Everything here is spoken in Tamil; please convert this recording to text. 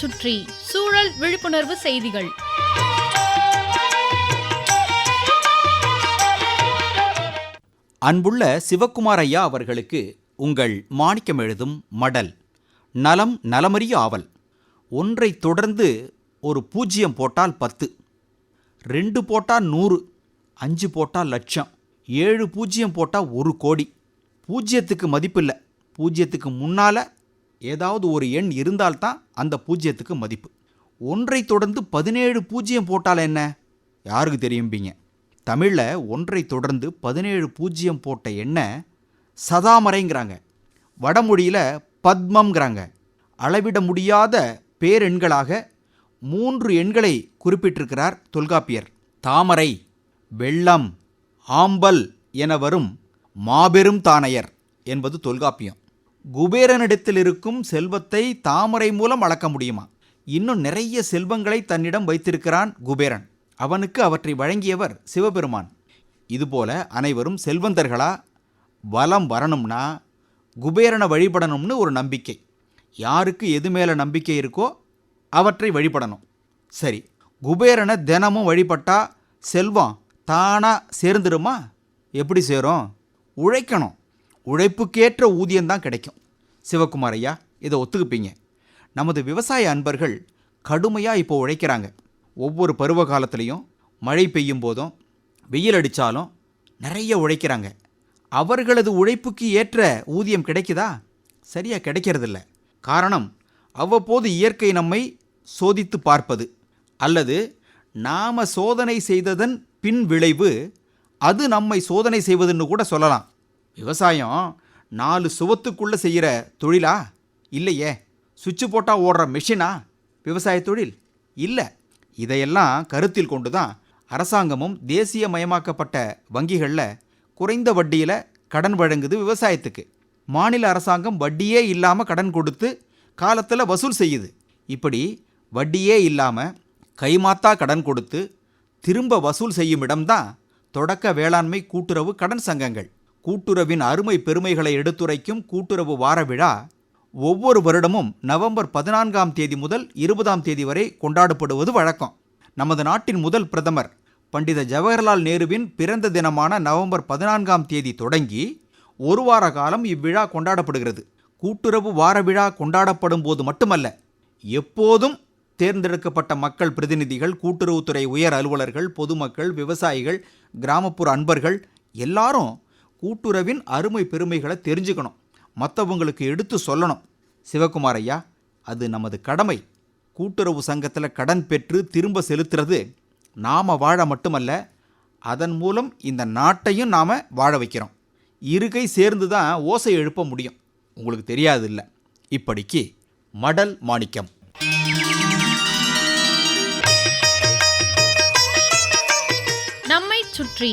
சுற்றி சூழல் விழிப்புணர்வு செய்திகள். அன்புள்ள சிவக்குமார் ஐயா அவர்களுக்கு உங்கள் மாணிக்கம் எழுதும் மடல் நலம் நலமறிய ஆவல். ஒன்றை தொடர்ந்து ஒரு பூஜ்ஜியம் போட்டால் பத்து ரெண்டு போட்டால் நூறு அஞ்சு போட்டால் லட்சம் ஏழு பூஜ்ஜியம் போட்டால் ஒரு கோடி. பூஜ்ஜியத்துக்கு மதிப்பில்லை. பூஜ்ஜியத்துக்கு முன்னால் ஏதாவது ஒரு எண் இருந்தால்தான் அந்த பூஜ்ஜியத்துக்கு மதிப்பு. ஒன்றை தொடர்ந்து பதினேழு பூஜ்ஜியம் போட்டால் என்ன? யாருக்கு தெரியும்பீங்க? தமிழில் ஒன்றை தொடர்ந்து பதினேழு பூஜ்ஜியம் போட்ட எண்ணை சதாமரைங்கிறாங்க. வடமொழியில் பத்மம்ங்கிறாங்க. அளவிட முடியாத பேரெண்களாக மூன்று எண்களை குறிப்பிட்டிருக்கிறார் தொல்காப்பியர். தாமரை வெள்ளம் ஆம்பல் என வரும் மாபெரும் தானையர் என்பது தொல்காப்பியம். குபேரனிடத்தில் இருக்கும் செல்வத்தை தாமரை மூலம் அளக்க முடியுமா? இன்னும் நிறைய செல்வங்களை தன்னிடம் வைத்திருக்கிறான் குபேரன். அவனுக்கு அவற்றை வழங்கியவர் சிவபெருமான். இதுபோல அனைவரும் செல்வந்தர்களா? வலம் வரணும்னா குபேரனை வழிபடணும்னு ஒரு நம்பிக்கை. யாருக்கு எது மேலே நம்பிக்கை இருக்கோ அவற்றை வழிபடணும். சரி குபேரனை தினமும் வழிபட்டா செல்வம் தானாக சேர்ந்துருமா? எப்படி சேரும்? உழைக்கணும். உழைப்புக்கேற்ற ஊதியம்தான் கிடைக்கும். சிவகுமார் ஐயா இதை ஒத்துக்குப்பீங்க. நமது விவசாய அன்பர்கள் கடுமையாக இப்போ உழைக்கிறாங்க. ஒவ்வொரு பருவ காலத்துலேயும் மழை பெய்யும் போதும் வெயில் அடித்தாலும் நிறைய உழைக்கிறாங்க. அவர்களது உழைப்புக்கு ஏற்ற ஊதியம் கிடைக்குதா? சரியாக கிடைக்கிறதில்ல. காரணம் அவ்வப்போது இயற்கை நம்மை சோதித்து பார்ப்பது. அல்லது நாம் சோதனை செய்ததன் பின் விளைவு அது நம்மை சோதனை செய்வதுன்னு கூட சொல்லலாம். விவசாயம் நாலு சுவத்துக்குள்ளே செய்கிற தொழிலா? இல்லையே. சுவிட்சு போட்டால் ஓடுற மிஷினா? விவசாய தொழில்? இல்லை. இதையெல்லாம் கருத்தில் கொண்டு தான் அரசாங்கமும் தேசியமயமாக்கப்பட்ட வங்கிகளில் குறைந்த வட்டியில் கடன் வழங்குது விவசாயத்துக்கு. மாநில அரசாங்கம் வட்டியே இல்லாமல் கடன் கொடுத்து காலத்தில் வசூல் செய்யுது. இப்படி வட்டியே இல்லாமல் கைமாத்தா கடன் கொடுத்து திரும்ப வசூல் செய்யும் இடம்தான் தொடக்க வேளாண்மை கூட்டுறவு கடன் சங்கங்கள். கூட்டுறவின் அருமை பெருமைகளை எடுத்துரைக்கும் கூட்டுறவு வார விழா ஒவ்வொரு வருடமும் நவம்பர் பதினான்காம் தேதி முதல் இருபதாம் தேதி வரை கொண்டாடப்படுவது வழக்கம். நமது நாட்டின் முதல் பிரதமர் பண்டித ஜவஹர்லால் நேருவின் பிறந்த தினமான நவம்பர் பதினான்காம் தேதி தொடங்கி ஒரு வார காலம் இவ்விழா கொண்டாடப்படுகிறது. கூட்டுறவு வார விழா கொண்டாடப்படும் போது மட்டுமல்ல எப்போதும் தேர்ந்தெடுக்கப்பட்ட மக்கள் பிரதிநிதிகள் கூட்டுறவுத்துறை உயர் அலுவலர்கள் பொதுமக்கள் விவசாயிகள் கிராமப்புற அன்பர்கள் எல்லாரும் கூட்டுறவின் அருமை பெருமைகளை தெரிஞ்சுக்கணும். மற்றவங்களுக்கு எடுத்து சொல்லணும். சிவகுமார் ஐயா அது நமது கடமை. கூட்டுறவு சங்கத்தில் கடன் பெற்று திரும்ப செலுத்துறது நாம் வாழ மட்டுமல்ல அதன் மூலம் இந்த நாட்டையும் நாம் வாழ வைக்கிறோம். இருகை சேர்ந்து தான் ஓசை எழுப்ப முடியும். உங்களுக்கு தெரியாது இல்லை இப்படிக்கு மடல் மாணிக்கம். நம்மை சுற்றி